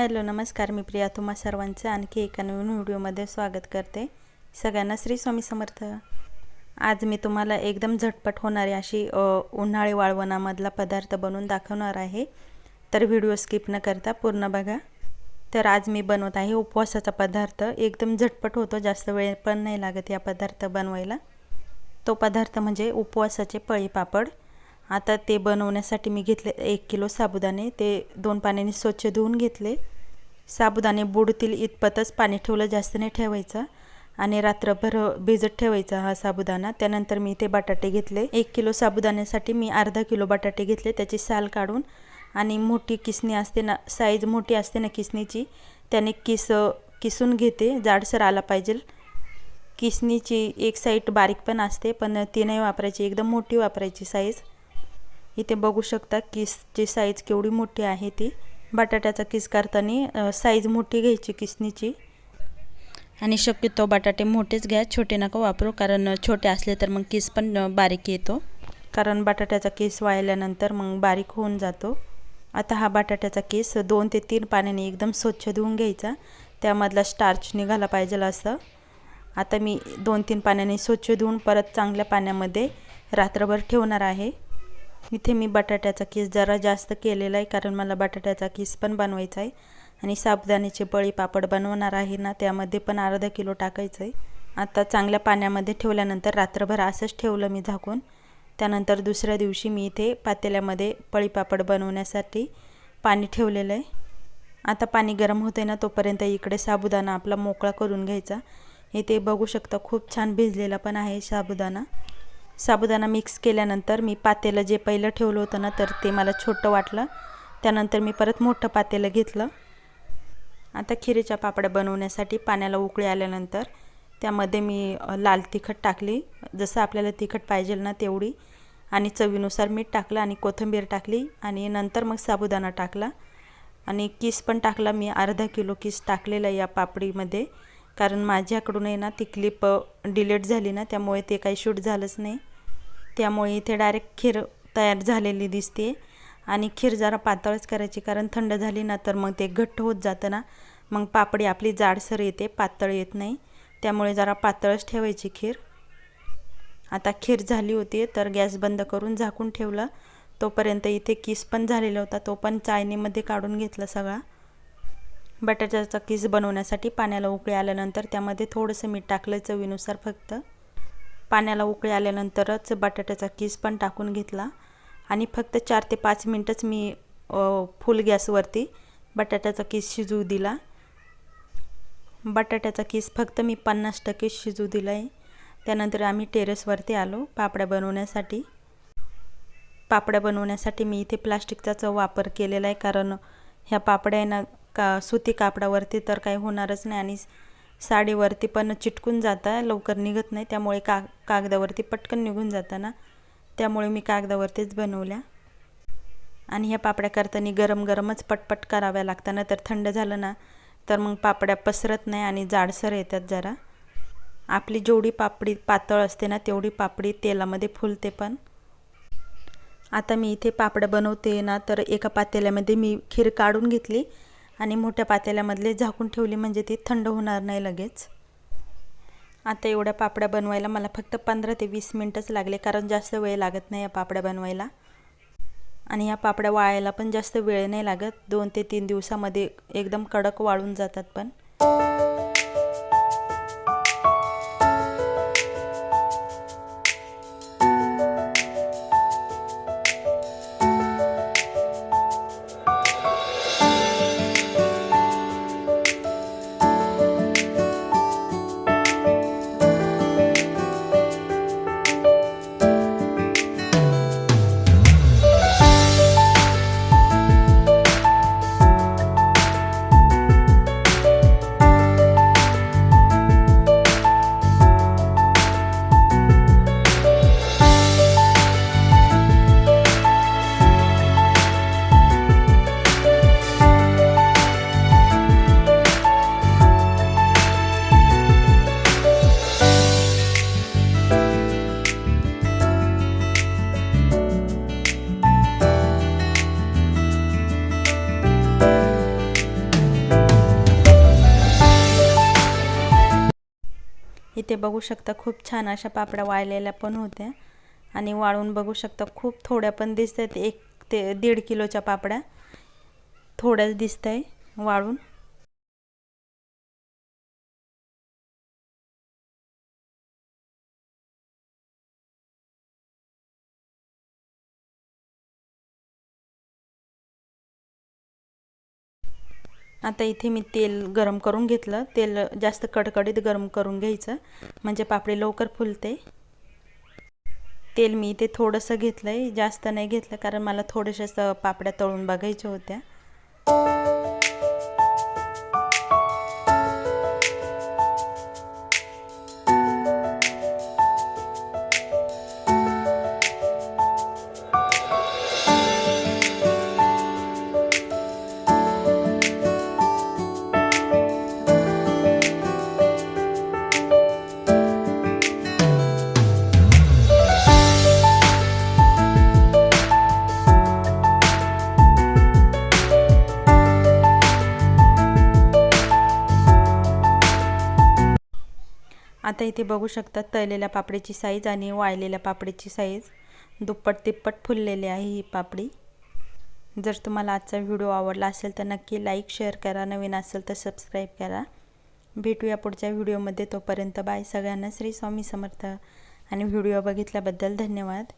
Hello नमस्कार मी प्रिया तुम्हा सर्वांचं आणखी एका नवीन व्हिडिओमध्ये स्वागत करते. सगळ्यांना श्री स्वामी समर्थ. आज मी तुम्हाला एकदम झटपट होणारी अशी उन्हाळी वाळवणामधला पदार्थ बनवून दाखवणार आहे. तर व्हिडिओ स्किप न करता पूर्ण बघा. तर आज मी बनवत आहे उपवासाचा पदार्थ. एकदम झटपट होतो जास्त वेळ पण नाही लागत या पदार्थ बनवायला. तो पदार्थ म्हणजे उपवासाचे पळी पापड आता ते बनवण्यासाठी मी घेतले एक किलो साबुदाणे. ते दोन पाण्याने स्वच्छ धुवून घेतले. साबुदाणे बुडतील इतपतच पाणी ठेवलं जास्त नाही ठेवायचं आणि रात्रभर भिजत ठेवायचा हा साबुदाणा. त्यानंतर मी ते बटाटे घेतले. एक किलो साबुदाण्यासाठी मी अर्धा किलो बटाटे घेतले. त्याची साल काढून आणि मोठी किसणी असते ना साईज मोठी असते ना किसणीची त्याने किस किसून घेते. जाडसर आला पाहिजे. किसणीची एक साईड बारीक पण असते पण ती नाही वापरायची. एकदम मोठी वापरायची साईज इथे बघू शकता किसची साईज केवढी मोठी आहे ती. बटाट्याचा किस करताना साईज मोठी घ्यायची किसनीची. आणि शक्यतो बटाटे मोठेच घ्या छोटे नका वापरू कारण छोटे असले तर मग किस पण बारीक येतो. कारण बटाट्याचा केस वाळल्यानंतर मग बारीक होऊन जातो. आता हा बटाट्याचा केस दोन ते तीन पाण्याने एकदम स्वच्छ धुवून घ्यायचा. त्यामधला स्टार्च निघाला पाहिजे असं. आता मी दोन तीन पाण्याने स्वच्छ धुवून परत चांगल्या पाण्यामध्ये रात्रभर ठेवणार आहे. इथे मी बटाट्याचा किस जरा जास्त केलेला आहे कारण मला बटाट्याचा किस पण बनवायचा आहे. आणि साबुदाण्याचे बळी पापड बनवणार आहे ना त्यामध्ये पण अर्धा किलो टाकायचं आहे. आता चांगल्या पाण्यामध्ये ठेवल्यानंतर रात्रभर असंच ठेवलं मी झाकून. त्यानंतर दुसऱ्या दिवशी मी इथे पातेल्यामध्ये पळीपापड बनवण्यासाठी पाणी ठेवलेलं आहे. आता पाणी गरम होते ना तोपर्यंत इकडे साबुदाणा आपला मोकळा करून घ्यायचा. इथे बघू शकता खूप छान भिजलेला पण आहे साबुदाणा. साबुदाणा मिक्स केल्यानंतर मी पातेलं जे पहिलं ठेवलं होतं ना तर ते मला छोटं वाटलं. त्यानंतर मी परत मोठं पातेलं घेतलं. आता खिरीच्या पापड्या बनवण्यासाठी पाण्याला उकळी आल्यानंतर त्यामध्ये मी लाल तिखट टाकली. जसं आपल्याला तिखट पाहिजे ना तेवढी. आणि चवीनुसार मीठ टाकलं आणि कोथिंबीर टाकली आणि नंतर मग साबुदाणा टाकला. आणि किस पण टाकला मी अर्धा किलो किस टाकलेला या पापडीमध्ये. कारण माझ्याकडून आहे ना ती क्लिप डिलीट झाली ना त्यामुळे ते काही शूट झालंच नाही. त्यामुळे इथे डायरेक्ट खीर तयार झालेली दिसते. आणि खीर जरा पातळच करायची कारण थंड झाली ना तर मग ते घट्ट होत जातं ना. मग पापडी आपली जाडसर येते पातळ येत नाही. त्यामुळे जरा पातळच ठेवायची खीर. आता खीर झाली होती तर गॅस बंद करून झाकून ठेवलं. तोपर्यंत इथे किस पण झालेला होता तो पण चाळणीमध्ये काढून घेतला सगळा. बटाट्याचा किस बनवण्यासाठी पाण्याला उकळी आल्यानंतर त्यामध्ये थोडंसं मीठ टाकलं चवीनुसार फक्त. पाण्याला उकळी आल्यानंतरच बटाट्याचा किस पण टाकून घेतला. आणि फक्त चार ते पाच मिनटंच मी फुल गॅसवरती बटाट्याचा किस शिजवू दिला. बटाट्याचा किस फक्त मी पन्नास टक्के शिजू दिला आहे त्यानंतर आम्ही टेरेसवरती आलो पापड्या बनवण्यासाठी. पापड्या बनवण्यासाठी मी इथे प्लास्टिकचाच वापर केलेला आहे कारण ह्या पापड्या ना का सुती कापडावरती तर काही होणारच नाही. आणि साडीवरती पण चिटकून जातं लवकर निघत नाही. त्यामुळे का कागदावरती पटकन निघून जातं ना त्यामुळे मी कागदावरतीच बनवल्या. आणि ह्या पापड्या करताना गरम गरमच पटपट कराव्या लागतात ना तर थंड झालं ना तर मग पापड्या पसरत नाही आणि जाडसर येतात जरा. आपली जेवढी पापडी पातळ असते ना तेवढी पापडी तेलामध्ये फुलते पण. आता मी इथे पापड्या बनवते ना तर एका पातेल्यामध्ये मी खीर काढून घेतली. आणि मोठ्या पातेल्यामधले झाकून ठेवली म्हणजे ती थंड होणार नाही लगेच. आता एवढ्या पापड्या बनवायला मला फक्त पंधरा ते वीस मिनटंच लागले कारण जास्त वेळ लागत नाही या पापड्या बनवायला. आणि या पापड्या वाळायला पण जास्त वेळ नाही लागत. दोन ते तीन दिवसामध्ये एकदम कडक वाळून जातात पण. इथे बघू शकता खूप छान अशा पापड्या वाळलेल्या पण होत्या. आणि वाळून बघू शकता खूप थोड्या पण दिसत आहेत एक ते दीड किलोच्या पापड्या थोड्याच दिसत आहे वाळून. आता इथे मी तेल गरम करून घेतलं. तेल जास्त कडकडीत गरम करून घ्यायचं. म्हणजे पापडी लवकर फुलते. तेल मी इथे थोडंसं घेतलं आहे जास्त नाही घेतलं कारण मला थोड्याशाच पापड्या तळून बघायच्या होत्या. आता इथे बघू शकता तळलेल्या पापडीची साईज आणि वाळलेल्या पापडीची साईज दुप्पट तिप्पट फुललेली आहे ही पापडी. जर तुम्हाला आजचा व्हिडिओ आवडला असेल तर नक्की लाईक शेअर करा. नवीन असेल तर सबस्क्राईब करा. भेटूया पुढच्या व्हिडिओमध्ये तोपर्यंत बाय सगळ्यांना श्री स्वामी समर्थ. आणि व्हिडिओ बघितल्याबद्दल धन्यवाद.